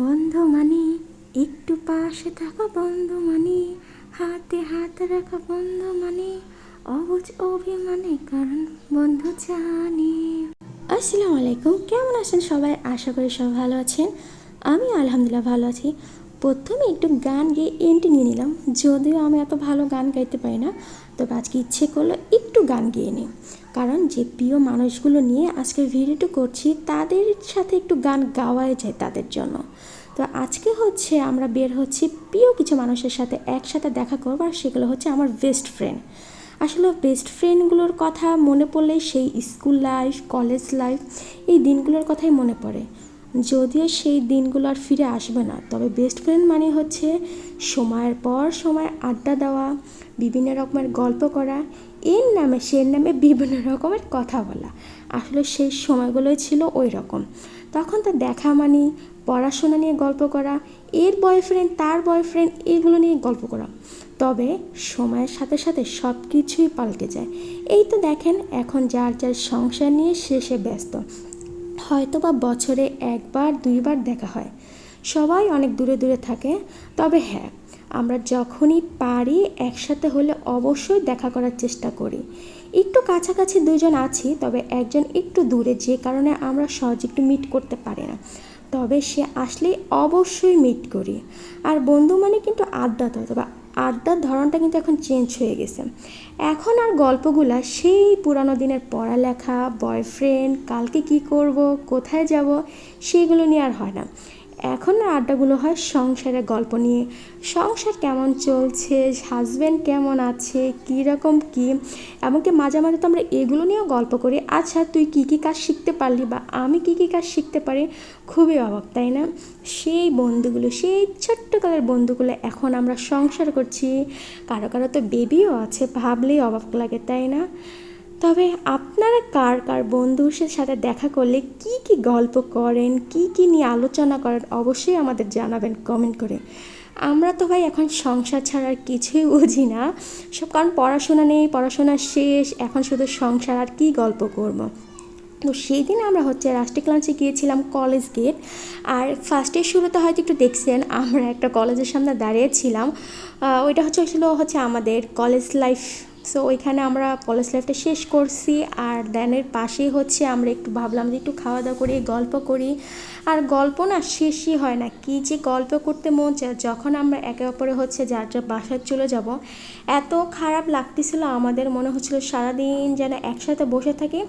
বন্ধু মানে একটু পাশে থাকা বন্ধু মানে হাতে হাত রাখা বন্ধু মানে অবুজ অভিমানে, কারণ বন্ধু জানি। আসসালামু আলাইকুম, কেমন আছেন সবাই? আশা করি সব ভালো আছেন। আমি আলহামদুলিল্লাহ ভালো আছি। প্রথমে একটু গান গেয়ে এন্ট্রি নিয়ে নিলাম। যদিও আমি এত ভালো গান গাইতে পারি না, তবে আজকে ইচ্ছে করল একটু গান গেয়ে নিই। কারণ যে প্রিয় মানুষগুলো নিয়ে আজকের ভিডিওটা করছি, তাদের সাথে একটু গান গাওয়াই যায় তাদের জন্য। তো আজকে হচ্ছে আমরা বের হচ্ছি প্রিয় কিছু মানুষের সাথে একসাথে দেখা করব, আর সেগুলো হচ্ছে আমার বেস্ট ফ্রেন্ড আসলে বেস্ট ফ্রেন্ডগুলোর কথা মনে পড়লে সেই স্কুল লাইফ কলেজ লাইফ এই দিনগুলোর কথাই মনে পড়ে। যদিও সেই দিনগুলো আর ফিরে আসবে না, তবে বেস্ট ফ্রেন্ড মানে হচ্ছে সময়ের পর সময় আড্ডা দেওয়া, বিভিন্ন রকমের গল্প করা, এর নামে সে নামে বিভিন্ন রকমের কথা বলা। আসলে সেই সময়গুলোই ছিল ওই রকম তখন তো দেখা মানে পড়াশোনা নিয়ে গল্প করা, এর বয়ফ্রেন্ড তার বয়ফ্রেন্ড এগুলো নিয়ে গল্প করা। তবে সময়ের সাথে সাথে সব কিছুই পাল্টে যায়। এই তো দেখেন, এখন যার যার সংসার নিয়ে শেষে ব্যস্ত। হয়তো বা বছরে একবার, দুইবার দেখা হয়। সবাই অনেক দূরে দূরে থাকে। তবে হ্যাঁ আমরা যখনই পারি, একসাথে হলে অবশ্যই দেখা করার চেষ্টা করি। একটু কাছাকাছি দুজন আছি, তবে একজন একটু দূরে, যে কারণে আমরা সহজে একটু মিট করতে পারি না। তবে সে আসলে অবশ্যই মিট করি। আর বন্ধু মানে কিন্তু আড্ডা তবে আড্ডার ধরনটা কিন্তু এখন চেঞ্জ হয়ে গেছে। এখন আর গল্পগুলা সেই পুরানো দিনের পড়ালেখা বয়ফ্রেন্ড কালকে কি করব, কোথায় যাব সেইগুলো নিয়ে আর হয় না। এখন আড্ডাগুলো হয় সংসারের গল্প নিয়ে। সংসার কেমন চলছে? হাজব্যান্ড কেমন আছে? কী রকম কী? এমনকি মাঝে মাঝে তো আমরা এগুলো নিয়েও গল্প করি। আচ্ছা তুই কী কী কাজ শিখতে পারলি বা আমি কী কী কাজ শিখতে পারি? খুবই অবাক, তাই না? সেই বন্ধুগুলো, সেই ছোট্টকালের বন্ধুগুলো এখন আমরা সংসার করছি। কারও কারও তো বেবিও আছে, ভাবলেই অবাক লাগে, তাই না? তবে আপনারা কার কার বন্ধুর সাথে দেখা করলে কি কি গল্প করেন, কি কি নিয়ে আলোচনা করেন, অবশ্যই আমাদের জানাবেন কমেন্ট করে। আমরা তো ভাই এখন সংসার ছাড়া আর কিছুই বুঝি না। সব কারণ পড়াশোনা নেই, পড়াশোনা শেষ, এখন শুধু সংসার আর কি গল্প করব। তো সেই দিন আমরা হচ্ছে রাষ্ট্রিক লাঞ্চে গিয়েছিলাম কলেজ গেট আর ফার্স্টের শুরুতে হয়তো একটু দেখছেন, আমরা একটা কলেজের সামনে দাঁড়িয়েছিলাম ওইটা হচ্ছে ছিল হচ্ছে আমাদের কলেজ লাইফ সো ওইখানে আমরা কলেজ লাইফটা শেষ করছি আর দেনের পাশেই হচ্ছে আমরা একটু ভাবলাম যে একটু খাওয়া দাওয়া করি, গল্প করি। আর গল্প না শেষই হয় না, কী যে গল্প করতে মন চায়, যখন আমরা একে অপরে হচ্ছে যার যার বাসায় চলে যাব, এত খারাপ লাগতেছিল, আমাদের মনে হচ্ছিল সারাদিন যেন একসাথে বসে থাকি,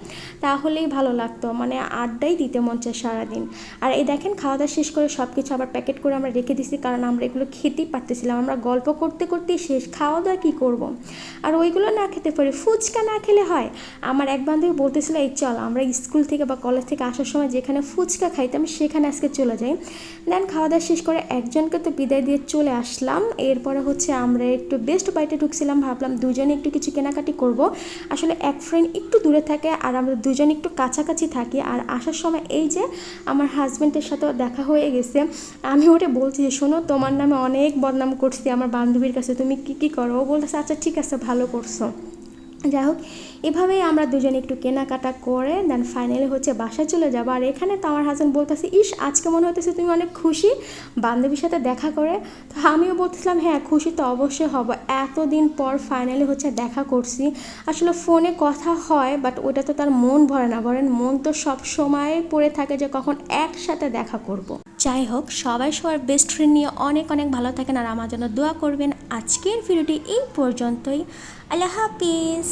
তাহলেই ভালো লাগতো মানে আড্ডাই দিতে মন চায় সারাদিন। আর এই দেখেন খাওয়া দাওয়া শেষ করে সব কিছু আবার প্যাকেট করে আমরা রেখে দিছি, কারণ আমরা এগুলো খেতেই পারতেছিলাম, আমরা গল্প করতে করতেই শেষ, খাওয়া দাওয়া কী করব? আর ওইগুলো না খেতে পারি, ফুচকা না খেলে হয়। আমার এক বান্ধবী বলতেছিল, এই চল, আমরা স্কুল থেকে বা কলেজ থেকে আসার সময় যেখানে ফুচকা খাইতাম, সেখানে আজকে চলে যাই। দেন খাওয়া দাওয়া শেষ করে একজনকে তো বিদায় দিয়ে চলে আসলাম। এরপরে হচ্ছে আমরা একটু বেস্ট বাইটে ঢুকছিলাম, ভাবলাম দুজনে একটু কিছু কেনাকাটি করব। আসলে এক ফ্রেন্ড একটু দূরে থাকে আর আমরা দুজন একটু কাছাকাছি থাকি। আর আসার সময় এই যে আমার হাজব্যান্ডের সাথে দেখা হয়ে গেছে। আমি ওটা বলছি যে, শোনো, তোমার নামে অনেক বদনাম করছি আমার বান্ধবীর কাছে, তুমি কী কী করো? ও বলতেছে আচ্ছা ঠিক আছে, ভালো করছ। যাই হোক এভাবেই আমরা দুজনে একটু কেনাকাটা করে দেন ফাইনালি হচ্ছে বাসায় চলে যাব। আর এখানে তো আমার হাজব্যান্ড বলতেছে, ইস, আজকে মনে হতেছে তুমি অনেক খুশি। বান্ধবীর সাথে দেখা করে, তো আমিও বলতেছিলাম হ্যাঁ খুশি তো অবশ্যই হব। এতদিন পর ফাইনালি হচ্ছে দেখা করছি। আসলে ফোনে কথা হয় বাট ওটা তো তার মন ভরে না। ভরেন মন তো সব সময় পড়ে থাকে যে কখন একসাথে দেখা করব। যাই হোক, সবাই সবার বেস্ট ফ্রেন্ড নিয়ে অনেক অনেক ভালো থাকেন, আর আমার জন্য দোয়া করবেন। আজকের ভিডিওটি এই পর্যন্তই। আল্লাহ হাফিজ।